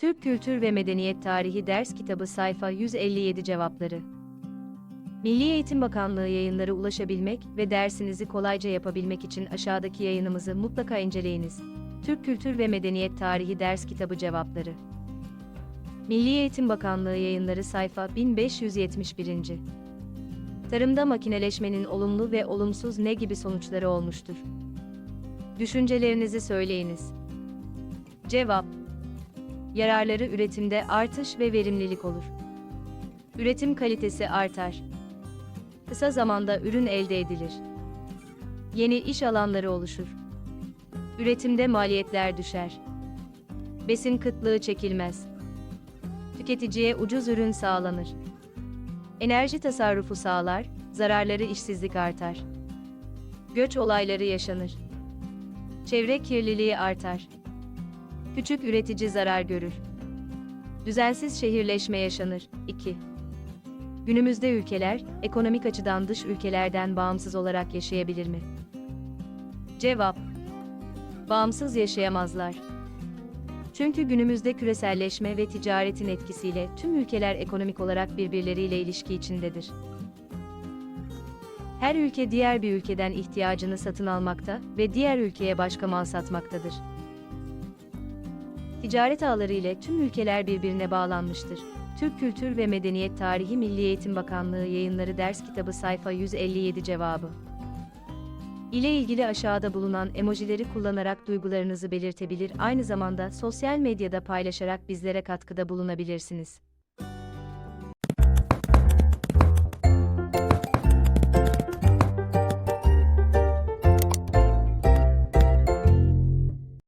Türk Kültür ve Medeniyet Tarihi Ders Kitabı sayfa 157 cevapları. Milli Eğitim Bakanlığı yayınları ulaşabilmek ve dersinizi kolayca yapabilmek için aşağıdaki yayınımızı mutlaka inceleyiniz. Türk Kültür ve Medeniyet Tarihi Ders Kitabı cevapları. Milli Eğitim Bakanlığı yayınları sayfa 1571. Tarımda makineleşmenin olumlu ve olumsuz ne gibi sonuçları olmuştur? Düşüncelerinizi söyleyiniz. Cevap Yararları üretimde artış ve verimlilik olur. Üretim kalitesi artar. Kısa zamanda ürün elde edilir. Yeni iş alanları oluşur. Üretimde maliyetler düşer. Besin kıtlığı çekilmez. Tüketiciye ucuz ürün sağlanır. Enerji tasarrufu sağlar, zararları işsizlik artar. Göç olayları yaşanır. Çevre kirliliği artar. Küçük üretici zarar görür. Düzensiz şehirleşme yaşanır. 2. Günümüzde ülkeler, ekonomik açıdan dış ülkelerden bağımsız olarak yaşayabilir mi? Cevap Bağımsız yaşayamazlar. Çünkü günümüzde küreselleşme ve ticaretin etkisiyle tüm ülkeler ekonomik olarak birbirleriyle ilişki içindedir. Her ülke diğer bir ülkeden ihtiyacını satın almakta ve diğer ülkeye başka mal satmaktadır. Ticaret ağları ile tüm ülkeler birbirine bağlanmıştır. Türk Kültür ve Medeniyet Tarihi Milli Eğitim Bakanlığı Yayınları Ders Kitabı sayfa 157 cevabı. ile ilgili aşağıda bulunan emojileri kullanarak duygularınızı belirtebilir, aynı zamanda sosyal medyada paylaşarak bizlere katkıda bulunabilirsiniz.